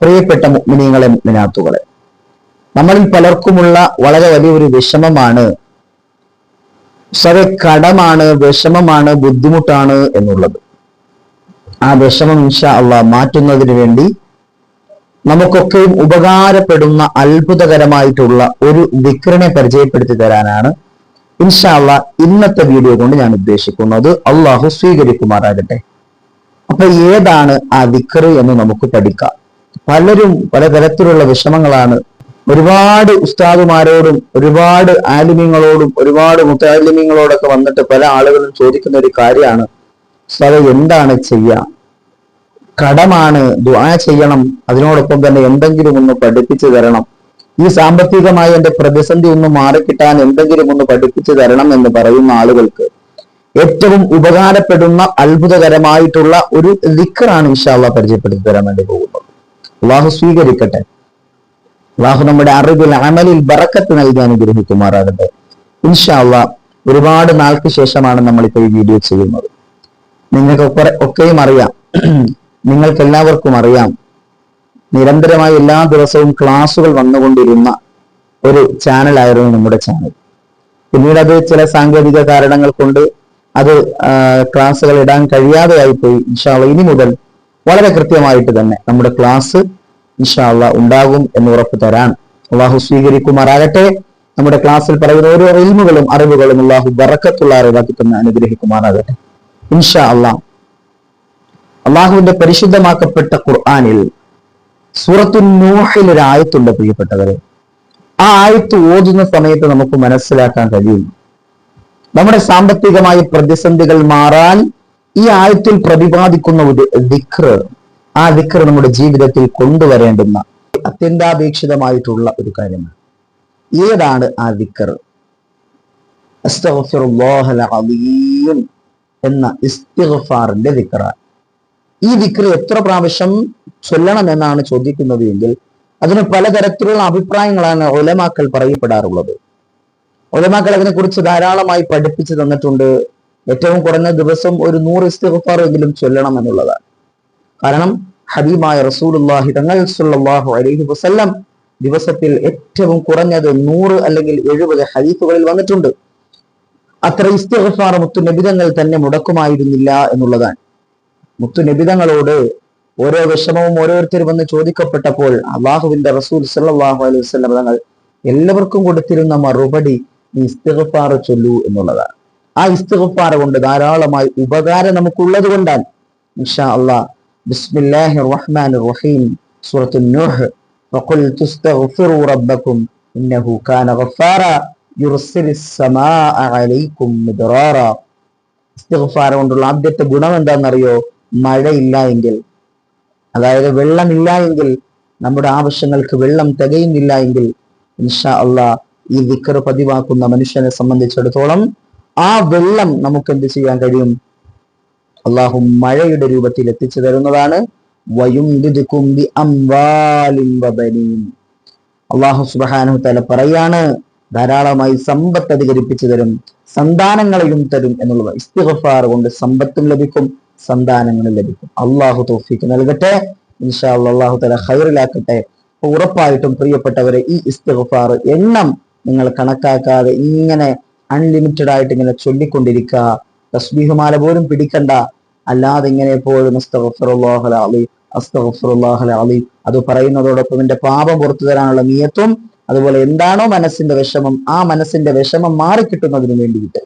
പ്രിയപ്പെട്ട മുഗ്മിനീങ്ങളെ മുഗ്മിനാത്തുകളെ നമ്മളിൽ പലർക്കുമുള്ള വളരെ വലിയൊരു വിഷമമാണ്. സവ കടമാണ് വിഷമമാണ് ബുദ്ധിമുട്ടാണ് എന്നുള്ളത്. ആ വിഷമം ഇൻഷാ അള്ളാഹ് മാറ്റുന്നതിന് വേണ്ടി നമുക്കൊക്കെയും ഉപകാരപ്പെടുന്ന അത്ഭുതകരമായിട്ടുള്ള ഒരു വിക്രനെ പരിചയപ്പെടുത്തി തരാനാണ് ഇൻഷാ അള്ളാഹ് ഇന്നത്തെ വീഡിയോ കൊണ്ട് ഞാൻ ഉദ്ദേശിക്കുന്നത്. അള്ളാഹു സ്വീകരിക്കുമാറാകട്ടെ. അപ്പൊ ഏതാണ് ആ വിക്റ് എന്ന് നമുക്ക് പഠിക്കാം. പലരും പലതരത്തിലുള്ള വിഷമങ്ങളാണ് ഒരുപാട് ഉസ്താദുമാരോടും ഒരുപാട് ആലിമ്യങ്ങളോടും ഒരുപാട് മുത്താലിമ്യങ്ങളോടൊക്കെ വന്നിട്ട് പല ആളുകളും ചോദിക്കുന്ന ഒരു കാര്യമാണ്. ഉസ്താദ് എന്താണ് ചെയ്യുക കടമാണ് ദ്വാ ചെയ്യണം അതിനോടൊപ്പം തന്നെ എന്തെങ്കിലും ഒന്ന് പഠിപ്പിച്ചു തരണം. ഈ സാമ്പത്തികമായ എന്റെ പ്രതിസന്ധി ഒന്ന് മാറിക്കിട്ടാൻ എന്തെങ്കിലും ഒന്ന് പഠിപ്പിച്ചു തരണം എന്ന് പറയുന്ന ആളുകൾക്ക് ഏറ്റവും ഉപകാരപ്പെടുന്ന അത്ഭുതകരമായിട്ടുള്ള ഒരു ദിക്കറാണ് ഇൻഷാല്ല പരിചയപ്പെടുത്തി തരാൻ വേണ്ടി പോകുന്നത്. അള്ളാഹു സ്വീകരിക്കട്ടെ. അള്ളാഹു നമ്മുടെ അറിവിൽ അമലിൽ ബറക്കത്ത് നൽകി അനുഗ്രഹിക്കുമാറാകട്ടെ. ഇൻഷാല്ല ഒരുപാട് നാൾക്ക് ശേഷമാണ് നമ്മളിപ്പോൾ ഈ വീഡിയോ ചെയ്യുന്നത്. നിങ്ങൾക്ക് ഒക്കെയും അറിയാം. നിങ്ങൾക്ക് എല്ലാവർക്കും അറിയാം. നിരന്തരമായി എല്ലാ ദിവസവും ക്ലാസ്സുകൾ വന്നുകൊണ്ടിരുന്ന ഒരു ചാനലായിരുന്നു നമ്മുടെ ചാനൽ. പിന്നീട് അത് ചില സാങ്കേതിക കാരണങ്ങൾ കൊണ്ട് അത് ക്ലാസ്സുകൾ ഇടാൻ കഴിയാതെയായി പോയി ഇൻഷാള്ള ഇനി മുതൽ വളരെ കൃത്യമായിട്ട് തന്നെ നമ്മുടെ ക്ലാസ് ഇൻഷാല്ല ഉണ്ടാകും എന്ന് ഉറപ്പ് തരാൻ അള്ളാഹു സ്വീകരിക്കുമാറാകട്ടെ. നമ്മുടെ ക്ലാസ്സിൽ പറയുന്ന ഓരോ ഇൽമുകളും അറിവുകളും അള്ളാഹു ബറക്കത്തുള്ള അറിവാക്കി തന്നെ അനുഗ്രഹിക്കുമാറാകട്ടെ. ഇൻഷാ അള്ളാ അള്ളാഹുവിന്റെ പരിശുദ്ധമാക്കപ്പെട്ട ഖുർആാനിൽ സൂറത്തു നൂഹിൽ ഒരു ആയത്തുണ്ട് പ്രിയപ്പെട്ടവരെ. ആ ആയത്ത് ഓതുന്ന സമയത്ത് നമുക്ക് മനസ്സിലാക്കാൻ കഴിയും. നമ്മുടെ സാമ്പത്തികമായ പ്രതിസന്ധികൾ മാറാൻ ഈ ആയത്തിൽ പ്രതിപാദിക്കുന്ന ഒരു ദിക്റ് ആ ദിക്റ് നമ്മുടെ ജീവിതത്തിൽ കൊണ്ടുവരേണ്ടുന്ന അത്യന്താപേക്ഷിതമായിട്ടുള്ള ഒരു കാര്യമാണ്. ഏതാണ് ആ ദിക്ർ എന്ന ഇസ്തിഗ്ഫാറിന്റെ ദിക്റാണ്. ഈ ദിക്ർ എത്ര പ്രാവശ്യം ചൊല്ലണം എന്നാണ് ചോദിക്കുന്നത് എങ്കിൽ അതിന് പലതരത്തിലുള്ള അഭിപ്രായങ്ങളാണ് ഒലമാക്കൾ പറയപ്പെടാറുള്ളത്. ഒലമാക്കൾ അതിനെക്കുറിച്ച് ധാരാളമായി പഠിപ്പിച്ചു തന്നിട്ടുണ്ട്. ഏറ്റവും കുറഞ്ഞ ദിവസം ഒരു നൂറ് ഇസ്തിഫാറെങ്കിലും ചൊല്ലണം എന്നുള്ളതാണ്. കാരണം ഹബീബായ റസൂലുള്ളാഹി തങ്ങൾ സുല്ലാഹു അലൈഹി വസല്ലം ദിവസത്തിൽ ഏറ്റവും കുറഞ്ഞത് നൂറ് അല്ലെങ്കിൽ എഴുപത് ഹദീസുകളിൽ വന്നിട്ടുണ്ട്. അത്ര ഇസ്തിഗ്ഫാർ മുത്തു നബിതങ്ങൾ തന്നെ മുടക്കുമായിരുന്നില്ല എന്നുള്ളതാണ്. മുത്തു നബിതങ്ങളോട് ഓരോ വിഷമവും ഓരോരുത്തർ വന്ന് ചോദിക്കപ്പെട്ടപ്പോൾ അള്ളാഹുവിന്റെ റസൂൽ സല്ലാഹു അലൈഹി വസല്ലം തങ്ങൾ എല്ലാവർക്കും കൊടുത്തിരുന്ന മറുപടി ഈ ഇസ്തിഗ്ഫാർ ചൊല്ലൂ എന്നുള്ളതാണ്. ആ ഇസ്തിഗ്ഫാർ കൊണ്ട് ധാരാളമായി ഉപകാരം നമുക്കുള്ളത് കൊണ്ടാണ് ഇൻഷാ അള്ളാഹ് ബിസ്മില്ലാഹിർ റഹ്മാനിർ റഹീം സൂറത്തുൻ നൂഹ് فقلت استغفروا ربكم إنه كان غفارا يرسل السماء عليكم مدرارا ഇസ്തിഗ്ഫാർ കൊണ്ടുള്ള ആദ്യത്തെ ഗുണം എന്താണെന്നറിയോ മഴയില്ല എങ്കിൽ അതായത് വെള്ളമില്ല എങ്കിൽ നമ്മുടെ ആവശ്യങ്ങൾക്ക് വെള്ളം തികയുന്നില്ല എങ്കിൽ ഇൻഷാ അള്ളാ ഈ വിക്കർ പതിവാക്കുന്ന മനുഷ്യനെ സംബന്ധിച്ചിടത്തോളം ആ വെള്ളം നമുക്ക് എന്ത് ചെയ്യാൻ കഴിയും? അള്ളാഹു മഴയുടെ രൂപത്തിൽ എത്തിച്ചു തരുന്നതാണ്. അള്ളാഹു സുബാനു തല പറയാണ് ധാരാളമായി സമ്പത്ത് അധികരിപ്പിച്ചു തരും സന്താനങ്ങളെയും തരും എന്നുള്ളത് ഇസ്തിഗ്ഫാർ കൊണ്ട് സമ്പത്തും ലഭിക്കും സന്താനങ്ങളും ലഭിക്കും. അള്ളാഹു തോഫിക്ക് നൽകട്ടെ. ഇൻഷാ അള്ളാഹു തല ഹൈറിലാക്കട്ടെ ഉറപ്പായിട്ടും പ്രിയപ്പെട്ടവരെ ഈ ഇസ്തിഗ്ഫാർ എണ്ണം നിങ്ങൾ കണക്കാക്കാതെ ഇങ്ങനെ അൺലിമിറ്റഡ് ആയിട്ട് ഇങ്ങനെ ചൊല്ലിക്കൊണ്ടിരിക്കുക. തസ്ബീഹുമാല പോലും പിടിക്കണ്ട. അല്ലാതെ ഇങ്ങനെ എപ്പോഴും അസ്തഫറുല്ലാഹലി അസ്തഫറുല്ലാഹലി അത് പറയുന്നതോടൊപ്പം എന്റെ പാപം പുറത്തു തരാനുള്ള നിയത്തും അതുപോലെ എന്താണോ മനസ്സിന്റെ വിഷമം ആ മനസ്സിന്റെ വിഷമം മാറിക്കിട്ടുന്നതിന് വേണ്ടിയിട്ട്.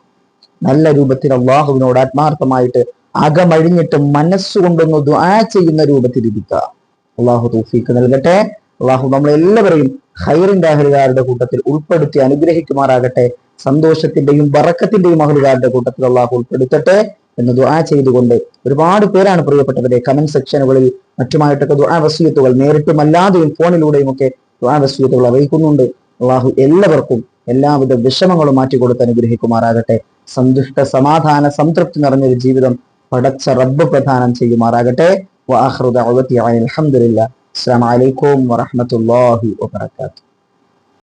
നല്ല രൂപത്തിൽ അള്ളാഹുവിനോട് ആത്മാർത്ഥമായിട്ട് അകമഴിഞ്ഞിട്ട് മനസ്സുകൊണ്ടൊന്ന് ദ്വാ ചെയ്യുന്ന രൂപത്തിൽ ഇരിക്കുക. അള്ളാഹു തൂഫീക്ക് നൽകട്ടെ. അള്ളാഹു നമ്മളെല്ലാവരെയും ഹൈറിന്റെ അഹലുകാരുടെ കൂട്ടത്തിൽ ഉൾപ്പെടുത്തി അനുഗ്രഹിക്കുമാറാകട്ടെ. സന്തോഷത്തിന്റെയും വറക്കത്തിന്റെയും അഹലുകാരുടെ കൂട്ടത്തിൽ അള്ളാഹു ഉൾപ്പെടുത്തട്ടെ എന്ന് ദുആ ചെയ്തുകൊണ്ട് ഒരുപാട് പേരാണ് പ്രിയപ്പെട്ടവരെ കമന്റ് സെക്ഷനുകളിൽ മറ്റുമായിട്ടൊക്കെ ദുആ വസീയത്തുകൾ നേരിട്ടും അല്ലാതെയും ഫോണിലൂടെയും ഒക്കെ ദുആ വസീയത്തുകൾ അറിയിക്കുന്നുണ്ട്. അള്ളാഹു എല്ലാവർക്കും എല്ലാവിധ വിഷമങ്ങളും മാറ്റിക്കൊടുത്ത് അനുഗ്രഹിക്കുമാറാകട്ടെ. സന്തുഷ്ട സമാധാന സംതൃപ്തി നിറഞ്ഞൊരു ജീവിതം പടച്ച റബ്ബ് പ്രധാനം ചെയ്യുമാറാകട്ടെ. വആഖിറു ദഅവതി അനിൽ വാത്തു അസ്സലാമു അലൈക്കും വറഹ്മത്തുള്ളാഹി വബറകാതുഹു.